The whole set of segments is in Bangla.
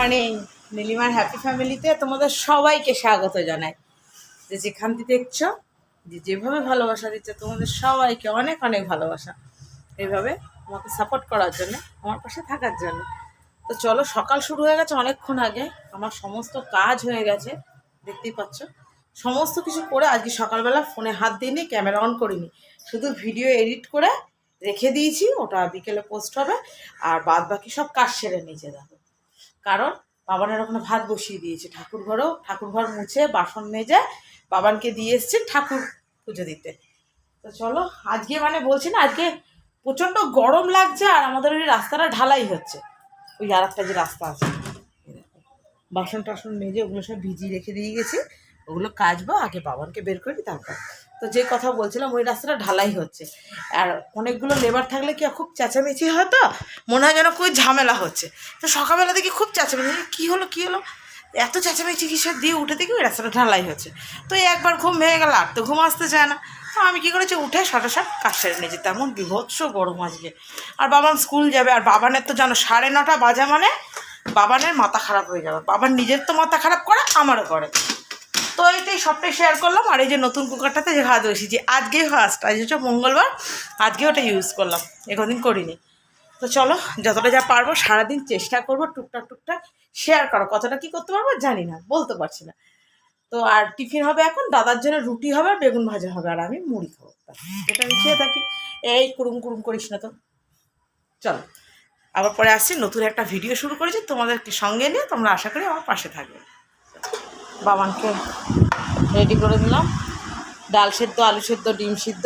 মর্নিং নীলিমার হ্যাপি ফ্যামিলিতে তোমাদের সবাইকে স্বাগত জানাই। যে যেখান থেকে দেখছ, যে যেভাবে ভালোবাসা দিচ্ছে, তোমাদের সবাইকে অনেক অনেক ভালোবাসা। এইভাবে আমাকে সাপোর্ট করার জন্য, আমার পাশে থাকার জন্য। তো চলো, সকাল শুরু হয়ে গেছে অনেকক্ষণ আগে। আমার সমস্ত কাজ হয়ে গেছে, দেখতেই পাচ্ছ। সমস্ত কিছু করে আজকে সকালবেলা ফোনে হাত দিইনি ক্যামেরা অন করিনি। শুধু ভিডিও এডিট করে রেখে দিয়েছি, ওটা বিকেলে পোস্ট হবে। আর বাদ বাকি সব কাজ সেরে নিচে দেখো। কারণ বাবানের ওখানে ভাত বসিয়ে দিয়েছে। ঠাকুর ঘরও, ঠাকুর ঘর মুছে বাসন মেজে বাবানকে দিয়ে এসছে ঠাকুর পুজো দিতে। তো চলো, আজকে মানে বলছি না, আজকে প্রচণ্ড গরম লাগছে আর আমাদের ওই রাস্তাটা ঢালাই হচ্ছে। ওই আর একটা যে রাস্তা আছে। বাসন টাসন মেজে ওগুলো সব ভিজিয়ে রেখে দিয়ে গেছি। ওগুলো কাচবো, আগে বাবানকে বের করি তারপর তো যে কথা বলছিলাম, ওই রাস্তাটা ঢালাই হচ্ছে। আর অনেকগুলো লেবার থাকলে কি খুব চেঁচামেচি হয় তো? মনে হয় যেন খুবই ঝামেলা হচ্ছে। তো সকালবেলা দেখি খুব চেঁচামেচি। কী হলো কী হলো? এত চেঁচামেচি কিসের? দিয়ে উঠে দেখি ওই রাস্তাটা ঢালাই হচ্ছে। তো একবার ঘুম ভেঙে গেল, আর তো ঘুম আসতে চায় না। তো আমি কী করেছি, উঠে সাটাসাট কাজ সেরে নিয়েছি। তেমন বিভৎস গরম আজকে। আর বাবান স্কুল যাবে, আর বাবানের তো জানো, সাড়ে নটা বাজা মানে বাবানের মাথা খারাপ হয়ে যাবে। বাবার নিজের তো মাথা খারাপ করে, আমারও করে। তো এইটাই সবটাই শেয়ার করলাম আর এই যে নতুন কুকারটাতে যে ভাত বসিয়েছি আজকেই ফার্স্ট আজ হচ্ছে মঙ্গলবার, আজকে ওটা ইউজ করলাম একদিন করিনি। তো চলো, যতটা যা পারব সারাদিন চেষ্টা করব টুকটাক টুকটাক শেয়ার করো কতটা কী করতে পারব জানি না, বলতে পারছি না। তো আর টিফিন হবে এখন, দাদার জন্য রুটি হবে আর বেগুন ভাজা হবে, আর আমি মুড়ি খাব। যেটা আমি খেয়ে থাকি। এই কুরুম কুরুম করিস না তো। চলো, আবার পরে আসছি, নতুন একটা ভিডিও শুরু করেছি, তোমাদেরকে সঙ্গে নিয়ে তোমরা আশা করি আমার পাশে থাকবে। বাবানকে রেডি করে দিলাম। ডাল সেদ্ধ, আলু সেদ্ধ, ডিম সিদ্ধ।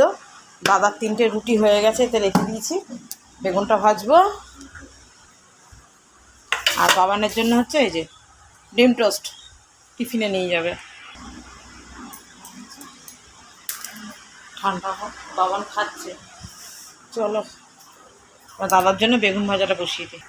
দাদার তিনটে রুটি হয়ে গেছে, এতে রেখে দিয়েছি। বেগুনটা ভাজবো। আর বাবানের জন্য হচ্ছে এই যে ডিম টোস্ট। টিফিনে নিয়ে যাবে। ঠান্ডা বাবান খাচ্ছে। চলো দাদার জন্য বেগুন ভাজাটা বসিয়ে দিই।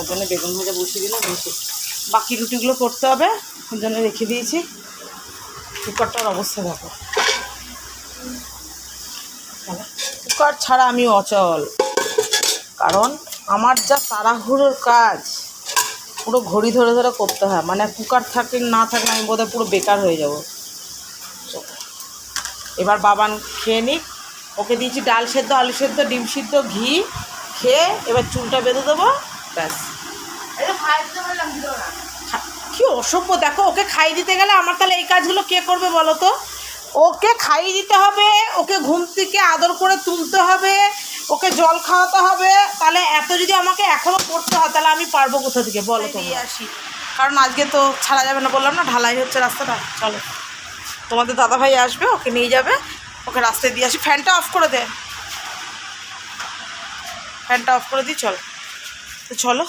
দাদার জন্য বেগুন ভাজা বসিয়ে দিলাম বাকি রুটিগুলো করতে হবে, ওর জন্য রেখে দিয়েছি। কুকারটার অবস্থা দেখো। কুকার ছাড়া আমি অচল, কারণ আমার যা তাড়াহুড়োর কাজ, পুরো ঘড়ি ধরে ধরে করতে হয়। মানে কুকার থাকলে না থাকলে আমি বোধহয় পুরো বেকার হয়ে যাব। এবার বাবান খেয়ে নিক। ওকে দিয়েছি ডাল সেদ্ধ, আলু সেদ্ধ, ডিম সিদ্ধ, ঘি, খেয়ে এবার চুলটা বেঁধে দেবো। ব্যাস। কি অসভ্য দেখো ওকে খাইয়ে দিতে গেলে আমার তাহলে এই কাজগুলো কে করবে বলো তো? ওকে খাইয়ে দিতে হবে ওকে ঘুম থেকে আদর করে তুলতে হবে ওকে জল খাওয়াতে হবে। তাহলে এত যদি আমাকে এখনও করতে হয় তাহলে আমি পারব কোথা থেকে? বলো তো আসি। কারণ আজকে তো ছাড়া যাবে না বললাম না ঢালাই হচ্ছে রাস্তাটা। চলো। তোমাদের দাদাভাই আসবে ওকে নিয়ে যাবে। ওকে রাস্তায় দিয়ে আসি। ফ্যানটা অফ করে দে। ফ্যানটা অফ করে দিই চল। তো চলো।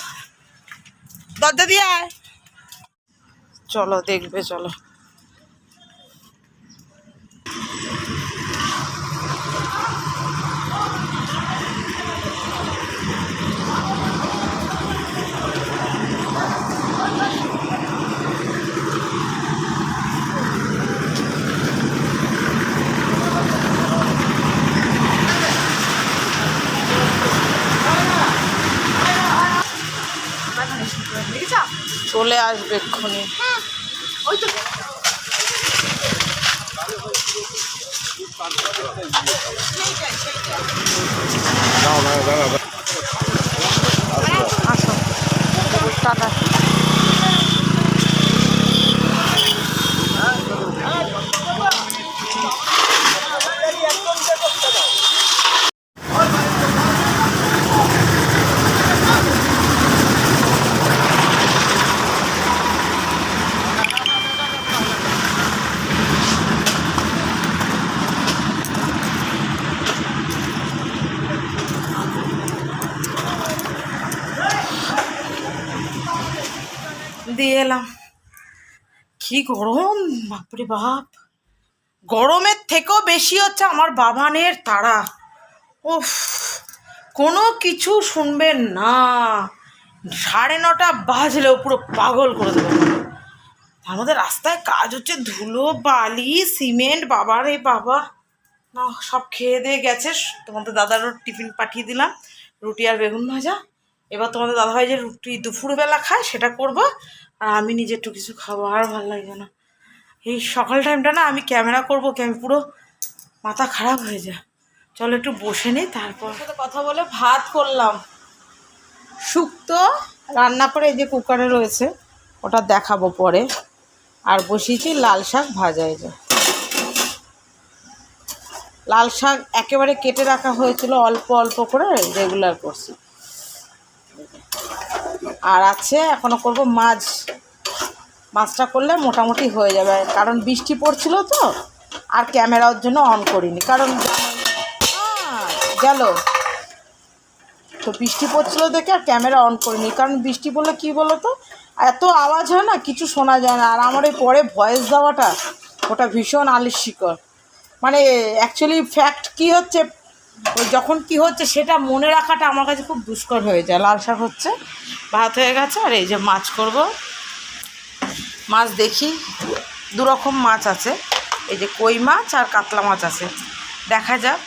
দরজা দিয়ে আয়। চলো দেখবে চলো। চলে আসবে এক্ষুনি। আসো দিয়ে এলাম কি গরম, বাপরে বাপ। গরমের থেকেও বেশি হচ্ছে আমার বাবানের তারা। উফ, কোনো কিছু শুনবেন না। সাড়ে নটা বাজলেও পুরো পাগল করে দেবে। তার মধ্যে রাস্তায় কাজ হচ্ছে ধুলো, বালি, সিমেন্ট বাবার এই বাবা। না, সব খেয়ে দিয়ে গেছে। তোমাদের দাদারও টিফিন পাঠিয়ে দিলাম, রুটি আর বেগুন ভাজা। এবার তোমাদের দাদাভাই যে রুটি দুপুরবেলা খায়, সেটা করব। আর আমি নিজে একটু কিছু খাব, আর ভালো লাগবে না। এই সকাল টাইমটা না আমি ক্যামেরা করব কি আমি পুরো মাথা খারাপ হয়ে যায়। চলো একটু বসে নিই, তারপর সাথে কথা বলে ভাত করলাম। শুক্তো রান্না করে এই যে কুকারে রয়েছে, ওটা দেখাবো পরে। আর বসিয়েছি লাল শাক ভাজা এই যে। লাল শাক একেবারে কেটে রাখা হয়েছিল অল্প অল্প করে রেগুলার করছি। আর আছে এখনও করব মাছ। মাছটা করলে মোটামুটি হয়ে যাবে। কারণ বৃষ্টি পড়ছিল তো, আর ক্যামেরার জন্য অন করিনি। কারণ গেল। তো বৃষ্টি পড়ছিল দেখে আর ক্যামেরা অন করিনি। কারণ বৃষ্টি পড়লে কী বলো তো এত আওয়াজ হয় না, কিছু শোনা যায় না। আর আমার এই পরে ভয়েস দেওয়াটা, ওটা ভীষণ আলিস্যিকর মানে অ্যাকচুয়ালি ফ্যাক্ট কি হচ্ছে ওই যখন কি হচ্ছে সেটা মনে রাখাটা আমার কাছে খুব দুষ্কর হয়ে যায়। লাল শাক হচ্ছে, ভাত হয়ে গেছে, আর এই যে মাছ করব। মাছ দেখি দু রকম মাছ আছে। এই যে কই মাছ আর কাতলা মাছ আছে। দেখা যাক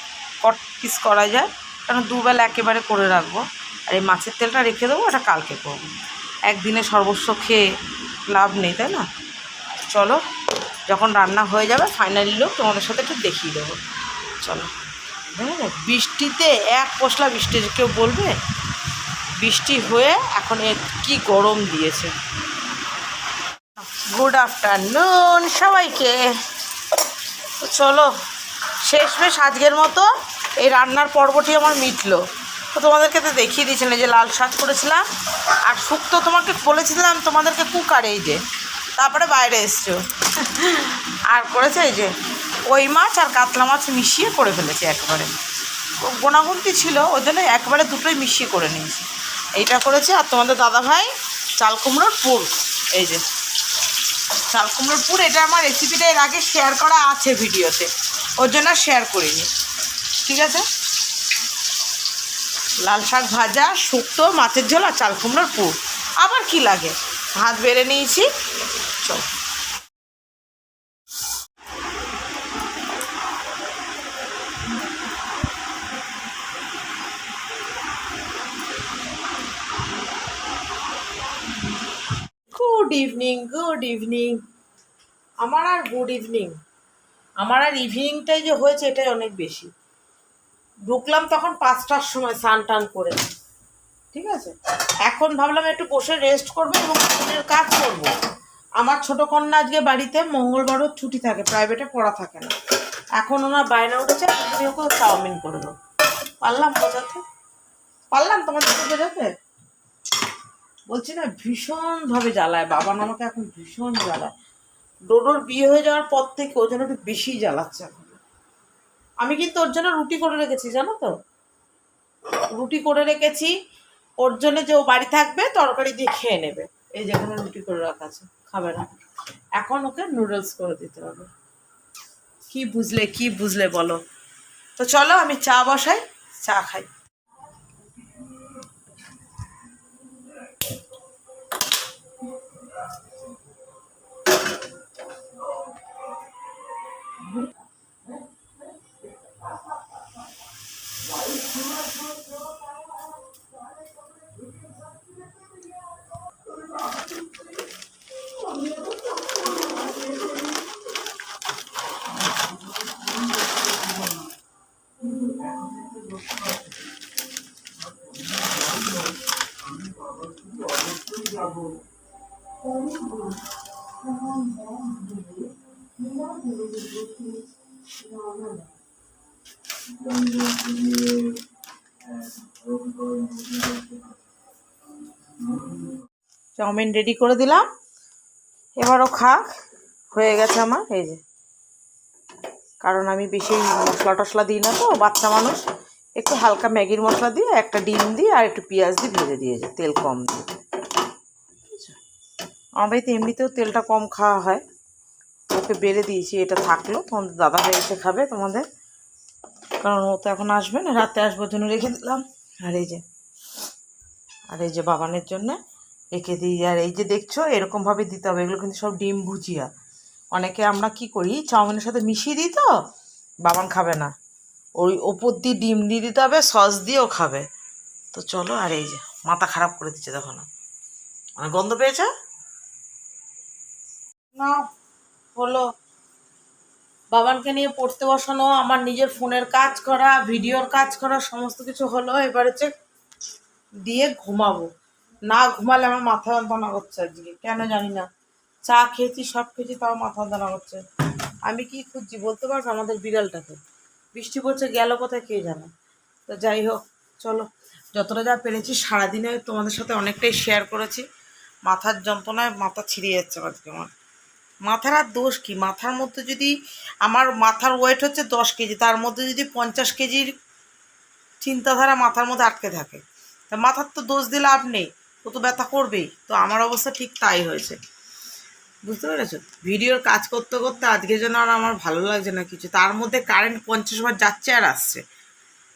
কট পিস করা যায়, কারণ দুবেলা একেবারে করে রাখব। আর এই মাছের তেলটা রেখে দেবো, ওটা কালকে করব। একদিনে সর্বস্ব খেয়ে লাভ নেই, তাই না? চলো, যখন রান্না হয়ে যাবে ফাইনালি লোক তোমাদের সাথে একটু দেখিয়ে দেবো। চলো। বৃষ্টিতে এক পশলা বৃষ্টি, কেউ বলবে? বৃষ্টি হয়ে এখন কি গরম দিয়েছে। গুড আফটারনুন সবাইকে। চলো, শেষমেশ আজকের মতো এই রান্নার পর্বটি আমার মিটলো। তো তোমাদেরকে তো দেখিয়ে দিয়েছিলাম যে লাল শাক করেছিলাম। আর শুক্তো তোমাকে বলেছিলাম, তোমাদেরকে কুকারে এই যে তারপরে বাইরে এসছো। আর করেছে এই যে ওই মাছ আর কাতলা মাছ মিশিয়ে করে ফেলেছি একবারে। গোনাগুনতি ছিল, ওই জন্য একবারে দুটোই মিশিয়ে করে নিয়েছি। এইটা করেছে, আর তোমাদের দাদা ভাই চাল কুমড়োর পুর, এই যে। চাল কুমড়োর পুর, এটা আমার রেসিপিটা এর আগে শেয়ার করা আছে ভিডিওতে, ওর জন্য শেয়ার করিনি। ঠিক আছে? লাল শাক ভাজা, শুক্তো, মাছের ঝোল আর চাল কুমড়োর পুর। আবার কি লাগে? ভাত বেড়ে নিয়েছি, চল গুড ইভিনিং গুড ইভিনিং আমার আর গুড ইভিনিং আমার আর ইভিনিংটাই যে হয়েছে এটাই অনেক বেশি। ঢুকলাম তখন পাঁচটার সময় স্নান টান করে। ঠিক আছে? এখন ভাবলাম একটু বসে রেস্ট করব এবং স্কুলের কাজ করব। আমার ছোট কন্যা আজকে বাড়িতে মঙ্গলবারও ছুটি থাকে প্রাইভেটে পড়া থাকে না। এখন ওনার বাইরে উঠেছে ওকে চাউমিন করে দেবো। পারলাম বোঝাতে? পারলাম তোমাদেরকে বোঝাতে? বলছি না, ভীষণভাবে জ্বালায়। বাবা আমাকে এখন ভীষণ জ্বালায়। ডোডোর বিয়ে হয়ে যাওয়ার পর থেকে ওর জন্য একটু বেশি জ্বালাচ্ছে এখন। আমি কিন্তু ওর জন্য রুটি করে রেখেছি, জানো তো? রুটি করে রেখেছি। ওর জন্য যে ও বাড়ি থাকবে, তরকারি দিয়ে খেয়ে নেবে। এই যেখানে রুটি করে রাখা আছে, খাবে না। এখন ওকে নুডলস করে দিতে হবে। কি বুঝলে কি বুঝলে বলো? তো চলো, আমি চা বসাই, চা খাই। চাউমিন রেডি করে দিলাম। এবারও খাক, হয়ে গেছে আমার, এই যে। কারণ আমি বেশি মশলা টশলা দিই না তো, বাচ্চা মানুষ। একটু হালকা ম্যাগির মশলা দিয়ে, একটা ডিম দিয়ে আর একটু পেঁয়াজ দিয়ে ভেজে দিয়েছে তেল কম দিয়ে? আমার বাড়িতে এমনিতেও তেলটা কম খাওয়া হয়। ওকে বেড়ে দিয়েছি, এটা থাকল। তোমাদের দাদা ভাই এসে খাবে তোমাদের। কারণ ও তো এখন আসবে না, রাতে আসবার জন্য রেখে দিলাম। আর এই যে, আর এই যে বাবানের জন্য রেখে দিই। আর এই যে দেখছ, এরকমভাবে দিতে হবে। এগুলো কিন্তু সব ডিম ভুজিয়া। অনেকে আমরা কি করি, চাউমিনের সাথে মিশিয়ে দিই তো, বাবান খাবে না। ওই ওপর দিয়ে ডিম দিয়ে দিতে হবে, সস দিয়েও খাবে। তো চলো আর এই যে, মাথা খারাপ করে দিচ্ছে দেখো না। মানে গন্ধ পেয়েছে? না, হলো। বাবানকে নিয়ে পড়তে বসানো, আমার নিজের ফোনের কাজ করা, ভিডিওর কাজ করা, সমস্ত কিছু হলো। এবার হচ্ছে দিয়ে ঘুমাবো। না ঘুমালে আমার মাথা যন্ত্রণা করছে আজকে, কেন জানি না। চা খেয়েছি, সব খেয়েছি, তাও মাথা যন্ত্রণা করছে। আমি কি খুঁজছি? বলতে পারব আমাদের বিড়ালটাকে? বৃষ্টি পড়ছে, গেল কোথায় কে জানে? তো যাই হোক, চলো। যতটা যা পেরেছি, সারাদিনে তোমাদের সাথে অনেকটাই শেয়ার করেছি। মাথার যন্ত্রণায় মাথা ছিঁড়ে যাচ্ছে আজকে আমার। মাথার আর দোষ কি? মাথার মধ্যে যদি আমার মাথার ওয়েট হচ্ছে দশ কেজি, তার মধ্যে যদি পঞ্চাশ কেজির চিন্তাধারা মাথার মধ্যে আটকে থাকে, তা মাথার তো দোষ লাভ নেই, ও তো ব্যথা করবেই। তো আমার অবস্থা ঠিক তাই হয়েছে। বুঝতে পেরেছ? ভিডিওর কাজ করতে করতে আজকে যেন আর আমার ভালো লাগছে না কিছু। তার মধ্যে কারেন্ট পঞ্চাশ বার যাচ্ছে আর আসছে।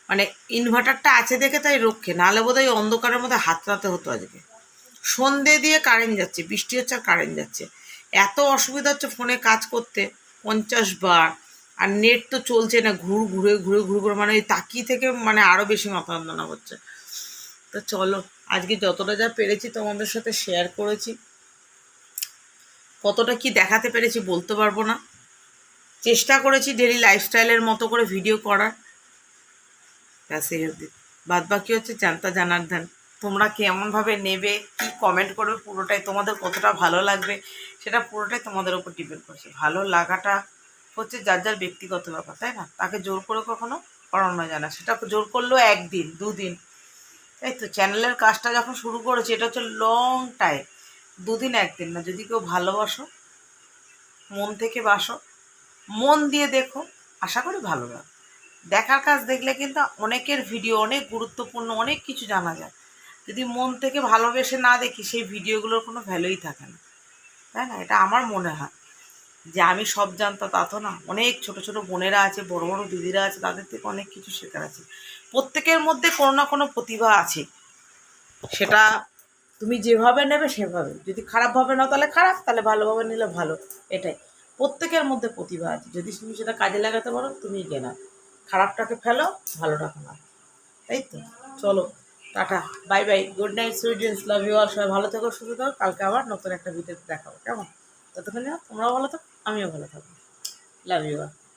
মানে ইনভার্টারটা আছে দেখে তাই রক্ষে, নাহলে বোধ হয় অন্ধকারের মধ্যে হাতড়াতে হতো আজকে। সন্ধে দিয়ে কারেন্ট যাচ্ছে, বৃষ্টি হচ্ছে আর কারেন্ট যাচ্ছে। এত অসুবিধা হচ্ছে ফোনে কাজ করতে পঞ্চাশ বার আর নেট তো চলছে না, ঘুর ঘুরে ঘুরে ঘুরে ঘুরে মানে ওই তাকিয়ে থেকে মানে আরও বেশি মাথা করছে তো চলো, আজকে যতটা যা পেরেছি তোমাদের সাথে শেয়ার করেছি। কতটা কি দেখাতে পেরেছি বলতে পারব না। চেষ্টা করেছি ডেলি লাইফস্টাইলের মতো করে ভিডিও করার। বাদ বাকি হচ্ছে জানতা জানার ধান। তোমরা কেমনভাবে নেবে, কি কমেন্ট করবে, পুরোটাই তোমাদের কতটা ভালো লাগবে, সেটা পুরোটাই তোমাদের উপর ডিপেন্ড করছে। ভালো লাগাটা হচ্ছে যার যার ব্যক্তিগত ব্যাপার, তাই না? তাকে জোর করে কখনো করানো যায় না সেটা জোর করলেও একদিন, দুদিন। তাই তো চ্যানেলের কাজটা যখন শুরু করেছি, এটা হচ্ছে লং টাইম দুদিন একদিন না, যদি কেউ ভালোবাসো, মন থেকে বাসো, মন দিয়ে দেখো, আশা করি ভালো লাগবে দেখার কাজ দেখলে কিন্তু অনেকের ভিডিও অনেক গুরুত্বপূর্ণ, অনেক কিছু জানা যায়। যদি মন থেকে ভালোবেসে না দেখি, সেই ভিডিওগুলোর কোনো ভ্যালুই থাকে না। তাই না? এটা আমার মনে হয়। যে আমি সব জানতাম তা তো না। অনেক ছোট ছোট বোনেরা আছে, বড় বড় দিদিরা আছে, তাদের থেকে অনেক কিছু শেখার আছে। প্রত্যেকের মধ্যে কোনো না কোনো প্রতিভা আছে। সেটা তুমি যেভাবে নেবে সেভাবে। যদি খারাপভাবে নাও তাহলে খারাপ, তাহলে ভালোভাবে নিলে ভালো। এটাই। প্রত্যেকের মধ্যে প্রতিভা আছে। যদি তুমি সেটা কাজে লাগাতে পারো তুমি গেনা খারাপটাকে ফেলো, ভালোটাকে না তাই তো? চলো, tata. Bye bye. Good night সুইডেন্স love you all. সবাই ভালো থেকো, সুস্থ থাকো। কালকে আবার নতুন একটা ভিডিওতে দেখাবো। কেমন? ততক্ষণ তোমরাও ভালো থাকো, আমিও ভালো থাকব। Love you all.